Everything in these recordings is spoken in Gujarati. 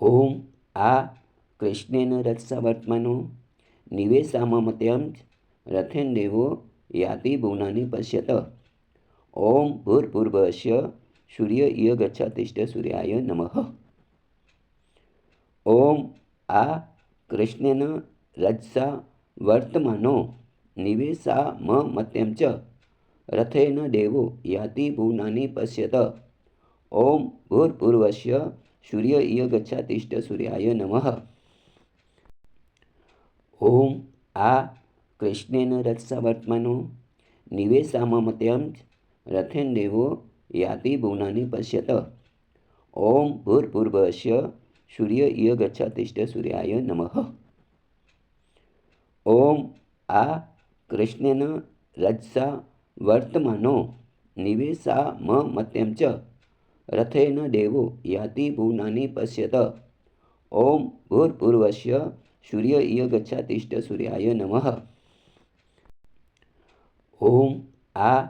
ઓમ આ કૃષ્ણેન રત્સવર્તમનો નિવેશામમત્યં રથેન દેવો યાતિ ભુવનાની પશ્યત. ઓમ ભૂર્ભુર્ભસ્ય સૂર્ય ઇય ગચ્છાતિષ્ઠ સૂર્યાય નમઃ. ઓમ, આ કૃષ્ણેન રજસા વર્તમાનો નિવેશામમત્યં ચ રથેન દેવો યાતિ ભુવનાની પશ્યત. ઓમ ભૂર્ભુર્વસ્ય સૂર્ય ઇય ગચ્છાતિષ્ઠ સૂર્યાય નમઃ ઓમ આ કૃષ્ણેન રથસવર્તમનો નિવેશામમત્યં રથેન દેવો યાતિ ભુવનાની પશ્યત ઓમ ભૂર્ભુર્ભસ્ય સૂર્ય ઇય ગચ્છાતિષ્ઠ સૂર્યાય નમઃ ઓમ આ કૃષ્ણેન રજસા વર્તમાનો નિવેશામમત્યં ચ રથેન દેવો યાતિ ભુવનાની પશ્યત. ઓમ ભૂર્પૂર્વશ્ય સૂર્ય ઇય ગચ્છાતિષ્ઠ સૂર્યાય નમઃ. ઓમ આ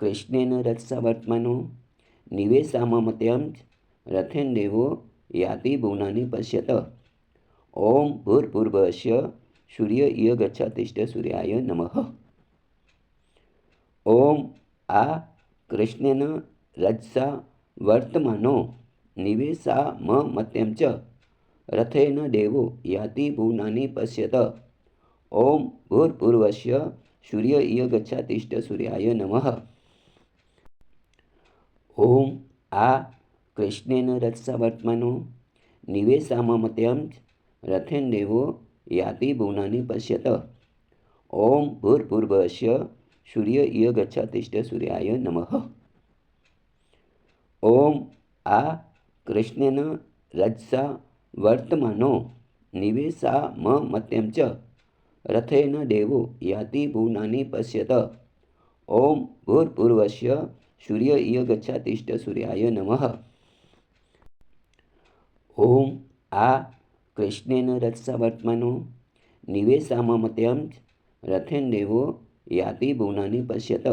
કૃષ્ણેન રથસવર્તમનો નિવેશામમત્યં રથેન દેવો યાતિ ભુવનાની પશ્યત. ઓમ ભૂર્પૂર્વશ્ય સૂર્ય ઇય ગચ્છાતિષ્ઠ સૂર્યાય નમઃ. ઓમ આ કૃષ્ણેન રજસા વર્તમાનો નિવેશામમત્યં ચ રથેન દેવો યાતિ ભુવનાની પશ્યત. ઓમ ભૂર્ભુર્વસ્ય સૂર્ય ઇય ગચ્છાતિષ્ઠ સૂર્યાય નમઃ. ઓમ આ કૃષ્ણેન રથસવર્તમનો નિવેશામમત્યં રથેન દેવો યાતિ ભુવનાની પશ્યત. ઓમ ભૂર્ભુર્ભસ્ય સૂર્ય ઇય ગચ્છાતિષ્ઠ સૂર્યાય નમઃ. ઓમ આ કૃષ્ણેન રજસા વર્તમાનો નિવેશામમત્યં ચ રથેન દેવો યાતિ ભુવનાની પશ્યત. ઓમ ભૂર્પૂર્વશ્ય સૂર્ય ઇય ગચ્છાતિષ્ઠ સૂર્યાય નમઃ. ઓમ આ કૃષ્ણેન રથસવર્તમનો નિવેશામમત્યં રથેન દેવો યાતિ ભુવનાની પશ્યત.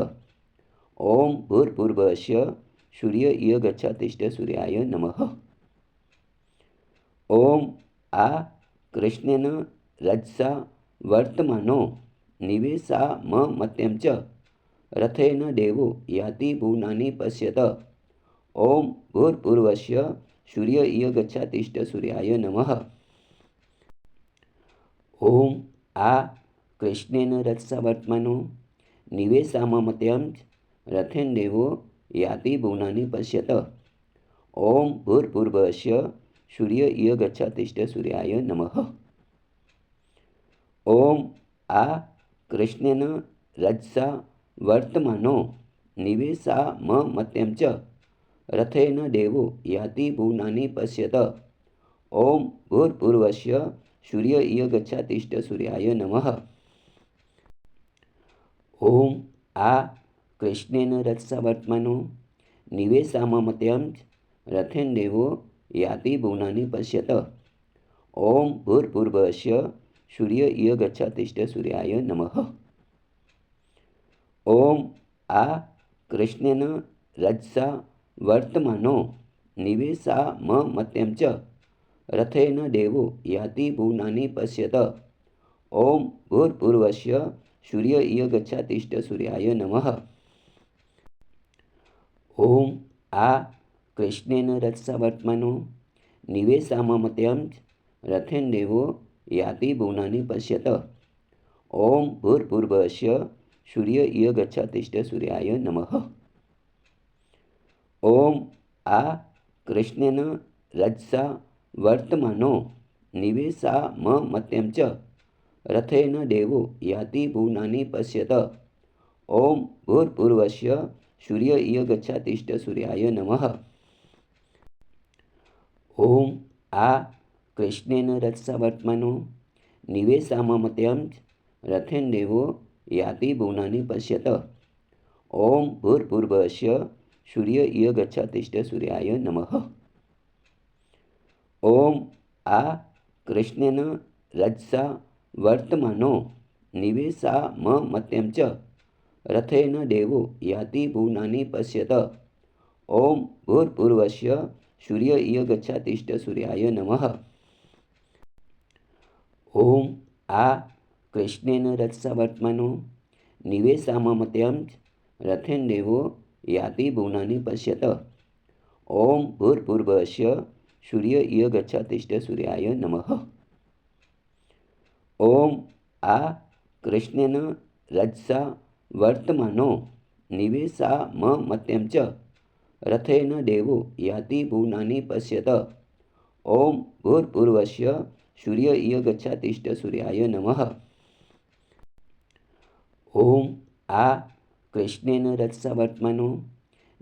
ઓમ ભૂર્ભુર્ભસ્ય સૂર્ય ઇય ગચ્છાતિષ્ઠ સૂર્યાય નમઃ. ઓમ આ કૃષ્ણન રજસા વર્તમાનો નિવેશામમત્યં ચ રથેન દેવો યાતિ ભુવનાની પશ્યત. ઓમ ભૂર્પૂર્વશ્ય સૂર્ય ઇય ગચ્છાતિષ્ઠ સૂર્યાય નમઃ. ઓમ આ કૃષ્ણેન રથસવર્તમનો નિવેશામમત્યં રથેન દેવો યાતિ ભુવનાની પશ્યત ઓમ ભૂર્ભૂર્ભશ્ય સૂર્ય ઇય ગચ્છાતિષ્ઠ સૂર્યાય નમઃ ઓમ આ કૃષ્ણેન રજસા વર્તમાનો નિવેશામમત્યં ચ રથેન દેવો યાતિ ભુવનાની પશ્યત ઓમ ભૂર્ભૂર્વશ્ય સૂર્ય ઇય ગચ્છાતિષ્ઠ સૂર્યાય નમઃ ઓમ આ કૃષ્ણેન રથસવર્તમનો નિવેશામમત્યં રથેન દેવો યાતિ ભુવનાની પશ્યત. ઓમ ભૂર્ભુર્ભસ્ય સૂર્ય ઇય ગચ્છાતિષ્ઠ સૂર્યાય નમઃ. ઓમ આ કૃષ્ણેન રજસા વર્તમાનો નિવેશામમત્યં ચ રથેન દેવો યાતિ ભુવનાની પશ્યત. ઓમ ભૂર્ભૂર્વશ્ય સૂર્ય ઇય ગચ્છાતિષ્ઠ સૂર્યાય નમઃ. ઓમ આ કૃષ્ણેન રત્સવર્તમનો નિવેશામમત્યં રથેન દેવો યાતિ ભુવનાની પશ્યત. ઓમ ભૂર્ભુર્ભસ્ય સૂર્ય ઇય ગચ્છાતિષ્ઠ સૂર્યાય નમઃ. ઓમ, આ કૃષ્ણેન રજસા વર્તમાનો નિવેશામમત્યં ચ રથેન દેવો યાતિ ભુવનાની પશ્યત. ઓમ ભૂર્ભુર્વસ્ય સૂર્ય ઇય ગચ્છાતિષ્ઠ સૂર્યાય નમઃ ઓમ આ કૃષ્ણેન રથસવર્તમનો નિવેશામમત્યં રથેન દેવો યાતિ ભુવનાની પશ્યત ઓમ ભૂર્ભૂર્ભશ્ય સૂર્ય ઇય ગચ્છાતિષ્ઠ સૂર્યાય નમઃ ઓમ આ કૃષ્ણેન રજસા વર્તમાનો નિવેશામમત્યં ચ રથેન દેવો યાતિ ભુવનાની પશ્યત. ઓમ ભૂર્પૂર્વશ્ય સૂર્ય ઇય ગચ્છાતિષ્ઠ સૂર્યાય નમઃ. ઓમ આ કૃષ્ણેન રત્સાવર્તમાનો નિવેશામત્યમ રથેન દેવો યાતિ ભુવનાની પશ્યત. ઓમ ભૂર્પૂર્વશ્ય સૂર્ય ઇય ગચ્છાતિષ્ઠ સૂર્યાય નમઃ. ઓમ આ કૃષ્ણેન રજસા વર્તમાનો નિવેશા મ મત્યમ ચ રથે ન દેવો યાતિ ભુવનાની પશ્યત. ઓમ ભૂર્પૂર્વશ્ય સૂર્ય ઇય ગચ્છાતિષ્ઠ સૂર્યાય નમઃ. ઓમ આ કૃષ્ણેન રક્ષા વર્તમાનો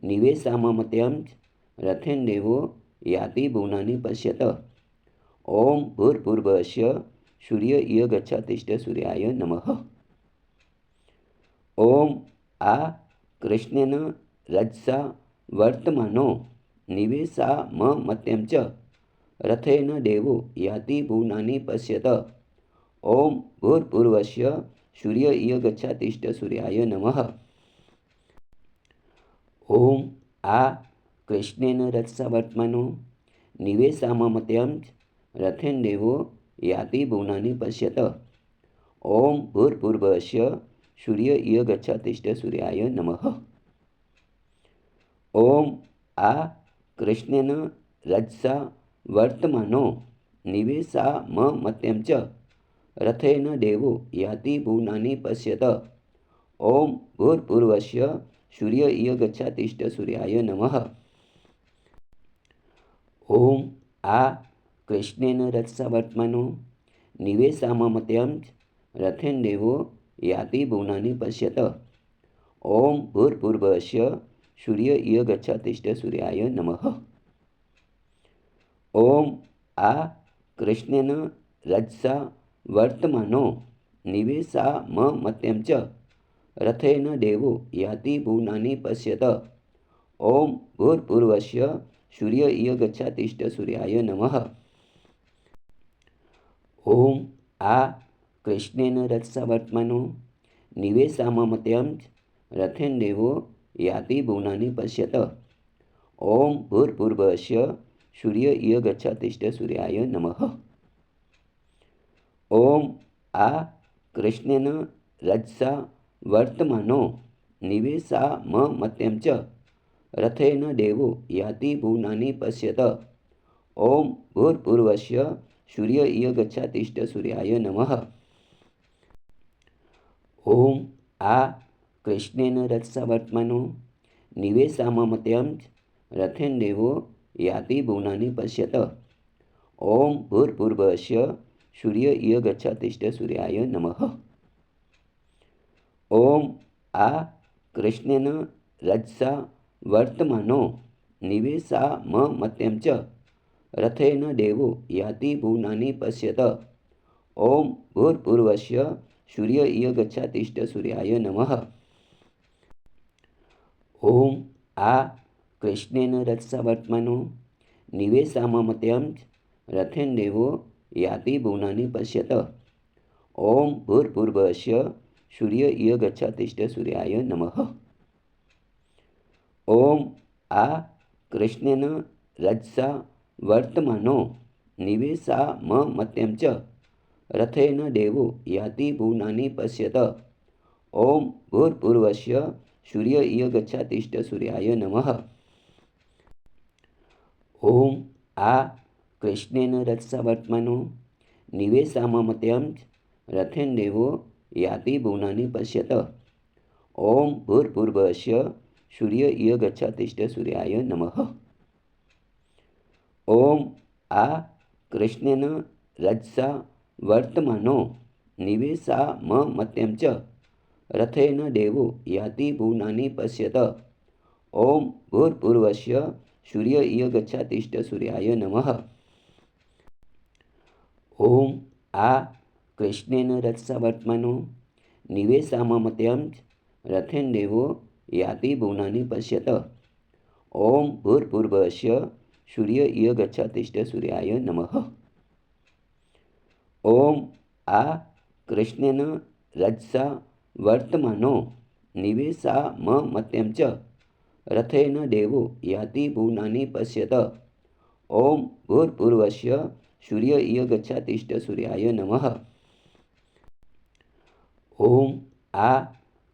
નિવેશામત્યમ રથેન દેવો યાતિ ભુવનાની પશ્યત. ઓમ ભૂર્પૂર્વશ્ય સૂર્ય ઇય ગચ્છાતિષ્ઠ સૂર્યાય નમઃ. ઓમ આ કૃષ્ણેન રજસા વર્તમાનો નિવેશા મ મત્યમ ચ રથેન દેવો યાતિ ભુવનાની પશ્યત. ઓમ ભૂર્પૂર્વશ્ય સૂર્ય ઇય ગચ્છાતિષ્ઠ સૂર્યાય નમઃ. ઓમ આ કૃષ્ણેન રક્ષા વર્તમાનો નિવેશામત્યમ રથેન દેવો યાતિ ભુવનાની પશ્યત. ઓમ ભૂર્પૂર્વશ્ય સૂર્ય ઇય ગચ્છાતિષ્ઠ સૂર્યાય નમઃ. ઓમ આ કૃષ્ણના રજસા વર્તમાનો નિવેશા મ મત્યમ ચ રથેન દેવો યાતિ ભુવનાની પશ્યત. ઓમ ભૂર્ભૂર્વશ્ય સૂર્ય ઇય ગચ્છાતિષ્ઠ સૂર્યાય નમઃ. ઓમ આ કૃષ્ણેન રક્ષા વર્તમાનો નિવેશામમત્યમ રથેન દેવો યાતિ ભુવનાની પશ્યત ઓમ ભૂર્ભૂર્ભશ્ય સૂર્ય ઇય ગચ્છાતિષ્ઠ સૂર્યાય નમઃ ઓમ આ કૃષ્ણન રજસા વર્તમાનો નિવેશા મ મત્યમ ચ રથેન દેવો યાતિ ભુવનાની પશ્યત ઓમ ભૂર્ભૂર્વશ્ય સૂર્ય ઇય ગચ્છાતિષ્ઠ સૂર્યાય નમઃ ઓમ આ કૃષ્ણેન રત્સાવર્તમાનો નિવેશામત્યમ રથેન દેવો યાતિ ભુવનાની પશ્યત. ઓમ ભૂર્ભૂર્ભસ્ય સૂર્ય ઇય ગચ્છાતિષ્ઠ સૂર્યાય નમઃ. ઓમ આ કૃષ્ણેન રજસા વર્તમાનો નિવેશા મત્યમ ચ રથેન દેવો યાતિ ભુવનાની પશ્યત. ઓમ ભૂર્ભૂર્વશ્ય સૂર્ય ઇય ગચ્છાતિષ્ઠ સૂર્યાય નમઃ. ઓમ આ કૃષ્ણેન રત્સવર્તમનો નિવેશામત્યમ રથેન દેવો યાતિ ભુવનાની પશ્યત. ઓમ ભૂર્ભૂર્ભશ્ય સૂર્ય ઇય ગચ્છાતિષ્ઠ સૂર્યાય નમઃ. ઓમ, આ કૃષ્ણેન રજસા વર્તમાનો નિવેશા મત્યમ ચ રથેન દેવો યાતિ ભુવનાની પશ્યત. ઓમ ભૂર્ભૂર્વશ્ય સૂર્ય ઇય ગચ્છાતિષ્ઠ સૂર્યાય નમઃ ઓમ આ કૃષ્ણેન રત્સાવર્તમાનો નિવેશામત્યમ રથેન દેવો યાતિ ભુવનાની પશ્યત ઓમ ભૂર્ભૂર્ભશ્ય સૂર્ય ઇય ગચ્છાતિષ્ઠ સૂર્યાય નમઃ ઓમ આ કૃષ્ણેન રજસા વર્તમાનો નિવેશા મત્યમ ચ રથેન દેવો યાતિ ભુવનાની પશ્યત. ઓમ ભૂર્પૂર્વશ્ય સૂર્ય ઇય ગચ્છાતિષ્ઠ સૂર્યાય નમઃ. ઓમ આ કૃષ્ણેન રત્સાવર્તમાનો નિવેશામત્યમ રથેન દેવો યાતિ ભુવનાની પશ્યત. ઓમ ભૂર્પૂર્વશ્ય સૂર્ય ઇય ગચ્છાતિષ્ઠ સૂર્યાય નમઃ. ઓમ આ કૃષ્ણેન રજસા વર્તમાનો નિવેશા મ મત્યમ ચ રથેન દેવો યાતિ ભુવનાની પશ્યત. ઓમ ભૂર્પૂર્વશ્ય સૂર્ય ઇય ગચ્છાતિષ્ઠ સૂર્યાય નમઃ. ઓમ આ કૃષ્ણેન રક્ષા વર્તમાનો નિવેશામત્યમ રથેન દેવો યાતિ ભુવનાની પશ્યત. ઓમ ભૂર્પૂર્વશ્ય સૂર્ય ઇય ગચ્છાતિષ્ઠ સૂર્યાય નમઃ. ઓમ આ કૃષ્ણેન રજસા વર્તમાનો નિવેશા મ મત્યમ ચ રથેન દેવો યાતિ ભુવનાની પશ્યત. ઓમ ભૂર્ભૂર્વશ્ય સૂર્ય ઇય ગચ્છાતિષ્ઠ સૂર્યાય નમઃ. ઓમ આ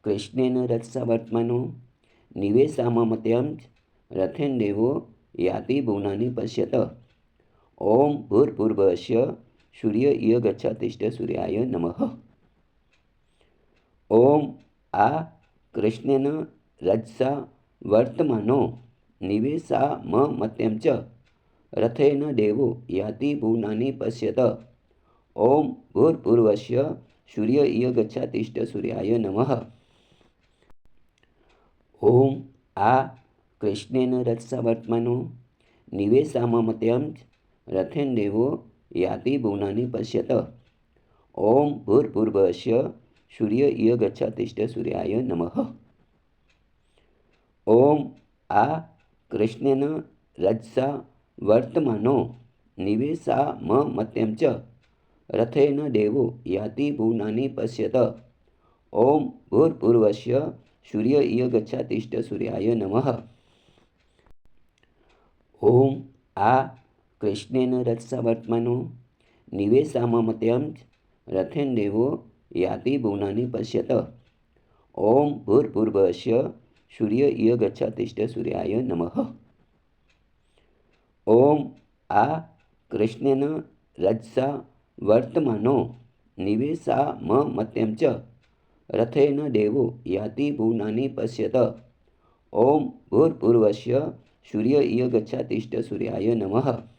કૃષ્ણેન રક્ષા વર્તમાનો નિવેશામત્યમ રથેન દેવો યાતિ ભુવનાની પશ્યત. ઓમ ભૂર્ભૂર્વશ્ય સૂર્ય ઇય ગચ્છાતિષ્ઠ સૂર્યાય નમઃ. ઓમ આ કૃષ્ણના રજસા વર્તમાનો નિવેશા મ મત્યમ ચ રથેન દેવો યાતિ ભુવનાની પશ્યત. ઓમ ભૂર્ભૂર્વશ્ય સૂર્ય ઇય ગચ્છાતિષ્ઠ સૂર્યાય નમઃ. ઓમ આ કૃષ્ણેન રત્સા વર્તમાનો નિવેશામમત્યમ રથેન દેવો યાતિ ભુવનાની પશ્યત ઓમ ભૂર્ભૂર્ભસ્ય સૂર્ય ઇય ગચ્છાતિષ્ઠ સૂર્યાય નમઃ ઓમ આ કૃષ્ણન રજસા વર્તમાનો નિવેશા મ મત્યમ ચ રથેન દેવો યાતિ ભુવનાની પશ્યત ઓમ ભૂર્ભૂર્વશ્ય સૂર્ય ઇય ગચ્છાતિષ્ઠ સૂર્યાય નમઃ ઓમ આ કૃષ્ણેન રત્સાવર્તમાનો નિવેશામત્યમ રથેન દેવો યાતિ ભુવનાની પશ્યત. ઓમ ભૂર્ભૂર્વશ્ય સૂર્ય ઇય ગચ્છાતિષ્ઠ સૂર્યાય નમઃ. ઓમ આ કૃષ્ણેન રજસા વર્તમાનો નિવેશા મત્યમ ચ રથેન દેવો યાતિ ભુવનાની પશ્યત. ઓમ ભૂર્ભૂર્વશ્ય સૂર્ય ઇય ગચ્છાતિષ્ઠ સૂર્યાય નમઃ.